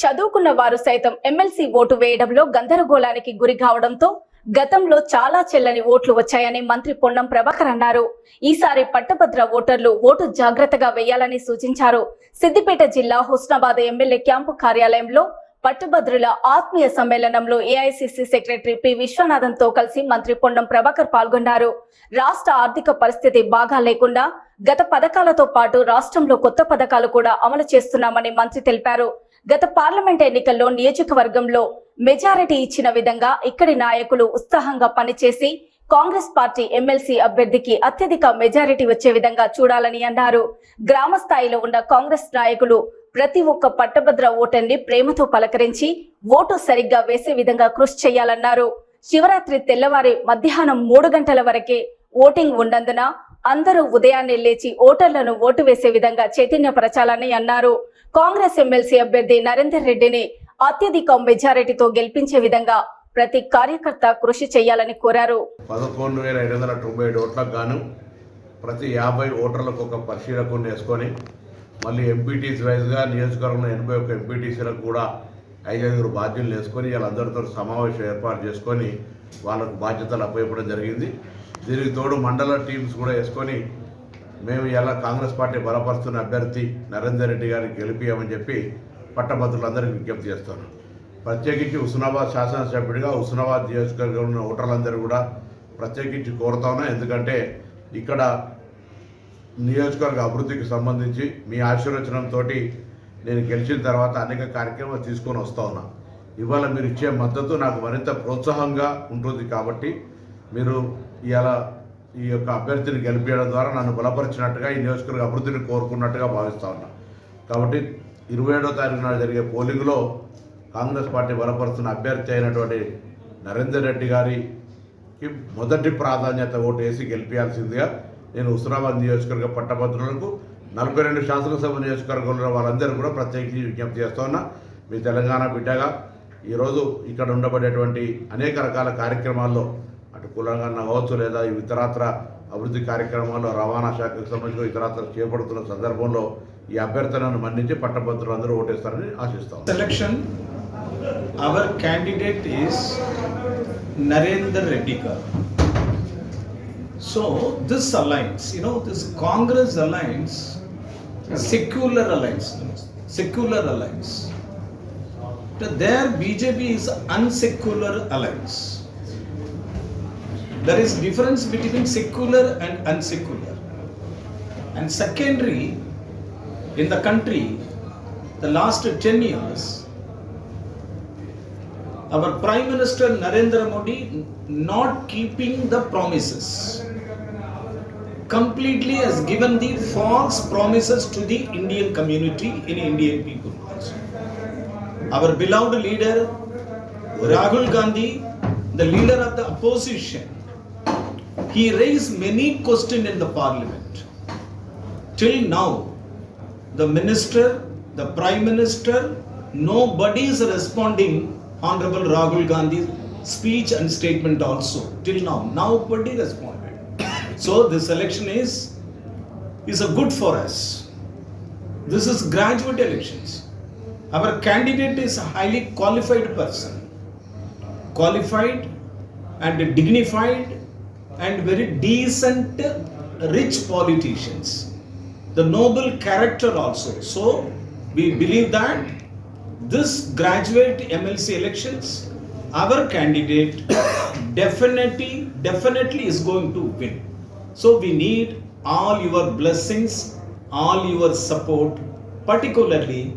చదువుకున్న వారు సైతం ఎమ్మెల్సీ ఓటు వేయడంలో గందరగోళానికి గురి కావడంతో గతంలో చాలా చెల్లని ఓట్లు వచ్చాయని మంత్రి పొన్నం ప్రభాకర్ అన్నారు. ఈసారి పట్టభద్ర ఓటర్లు ఓటు జాగ్రత్తగా వేయాలని సూచించారు. సిద్దిపేట జిల్లా హుస్నాబాద్ ఎమ్మెల్యే క్యాంపు కార్యాలయంలో పట్టభద్రుల ఆత్మీయ సమ్మేళనంలో ఏఐసిసి సెక్రటరీ పి విశ్వనాథన్తో కలిసి మంత్రి పొన్నం ప్రభాకర్ పాల్గొన్నారు. రాష్ట్ర ఆర్థిక పరిస్థితి బాగా లేకుండా గత పథకాలతో పాటు రాష్ట్రంలో కొత్త పథకాలు కూడా అమలు చేస్తున్నామని మంత్రి తెలిపారు. గత పార్లమెంట్ ఎన్నికల్లో నియోజకవర్గంలో మెజారిటీ ఇచ్చిన విధంగా ఇక్కడి నాయకులు ఉత్సాహంగా పనిచేసి కాంగ్రెస్ పార్టీ ఎమ్మెల్సీ అభ్యర్థికి అత్యధిక మెజారిటీ వచ్చే విధంగా చూడాలని అన్నారు. గ్రామ స్థాయిలో ఉన్న కాంగ్రెస్ నాయకులు ప్రతి ఒక్క పట్టభద్ర ఓటర్ని ప్రేమతో పలకరించి ఓటు సరిగ్గా వేసే విధంగా కృషి చేయాలన్నారు. శివరాత్రి తెల్లవారి మధ్యాహ్నం మూడు గంటల వరకే ఓటింగ్ ఉన్నందున అందరూ ఉదయాన్నే లేచి ఓటర్లను ఓటు వేసే విధంగా చైతన్యపరచాలని అన్నారు. కాంగ్రెస్ ఎమ్మెల్సీ అభ్యర్థి నరేందర్ రెడ్డిని అత్యధిక మెజారిటీతో గెలిపించే విధంగా ప్రతి కార్యకర్త కృషి చేయాలని కోరారు. పదకొండు వేల ఐదు వందల తొంభై ఏడు ఓట్లకు గాను ప్రతి యాభై ఓటర్లకు ఒక పరిశీలకుని వేసుకొని మళ్ళీ ఎంపీటీసీ వైజ్గా నియోజకవర్గంలో ఎనభై ఒక్క ఎంపీటీసీలకు కూడా ఐదైదుగురు బాధ్యులు వేసుకొని వాళ్ళందరితో సమావేశం ఏర్పాటు చేసుకొని వాళ్ళకు బాధ్యతలు అప్పచెప్పడం జరిగింది. దీనికి తోడు మండల టీమ్స్ కూడా వేసుకొని మేము ఇలా కాంగ్రెస్ పార్టీ బలపరుస్తున్న అభ్యర్థి నరేందర్ రెడ్డి గారికి గెలిపియమని చెప్పి పట్టభద్రులందరికీ విజ్ఞప్తి చేస్తాను. ప్రత్యేకించి హుస్నాబాద్ శాసనసభ్యుడిగా హుస్నాబాద్ నియోజకవర్గంలో ఉన్న ఓటర్లందరూ కూడా ప్రత్యేకించి కోరుతా ఉన్నా ఎందుకంటే ఇక్కడ నియోజకవర్గ అభివృద్ధికి సంబంధించి మీ ఆశీర్వచనంతో నేను గెలిచిన తర్వాత అనేక కార్యక్రమాలు తీసుకొని వస్తూ ఉన్నా. ఇవాళ మీరు ఇచ్చే మద్దతు నాకు మరింత ప్రోత్సాహంగా ఉంటుంది కాబట్టి మీరు ఇవాళ ఈ యొక్క అభ్యర్థిని గెలిపించడం ద్వారా నన్ను బలపరిచినట్టుగా ఈ నియోజకవర్గ అభివృద్ధిని కోరుకున్నట్టుగా భావిస్తా ఉన్నా. కాబట్టి ఇరవై ఏడో తారీఖు నాడు జరిగే పోలింగ్లో కాంగ్రెస్ పార్టీ బలపరుస్తున్న అభ్యర్థి అయినటువంటి నరేందర్ రెడ్డి గారికి మొదటి ప్రాధాన్యత ఓటు వేసి గెలిపించాల్సిందిగా నేను హుస్నాబాద్ నియోజకవర్గ పట్టభద్రులకు నలభై రెండు శాసనసభ నియోజకవర్గంలో వాళ్ళందరూ కూడా ప్రత్యేకించి విజ్ఞప్తి చేస్తున్నా మీ తెలంగాణ బిడ్డగా ఈరోజు ఇక్కడ ఉండబడేటువంటి అనేక రకాల కార్యక్రమాల్లో అటు కులంగా నవ్వచ్చు లేదా ఇతరాత్ర అభివృద్ధి కార్యక్రమాల్లో రవాణా శాఖకు సంబంధించి ఇతరాత్ర చేపడుతున్న సందర్భంలో ఈ అభ్యర్థనను మన్నించి పట్టభద్రులు అందరూ ఓటేస్తారని ఆశిస్తాం selection our candidate is Narender Reddy so this alliance you know this Congress alliance secular alliance secular alliance there BJP is unsecular alliance There is difference between secular and unsecular. And secondary, in the country, the last 10 years, our Prime Minister Narendra Modi not keeping the promises completely has given the false promises to the Indian community in Indian people. Our beloved leader Rahul Gandhi, the leader of the opposition, he raised many questions in the parliament. Till now, the minister, the prime minister, nobody is responding Honorable Rahul Gandhi's speech and statement also. Till now, nobody responded. So this election is is a good for us. This is graduate elections. Our candidate is a highly qualified person, qualified and dignified and very decent, rich politicians the noble character also. So we believe that this graduate MLC elections, our candidate definitely, definitely is going to win. So we need all your blessings, all your support, particularly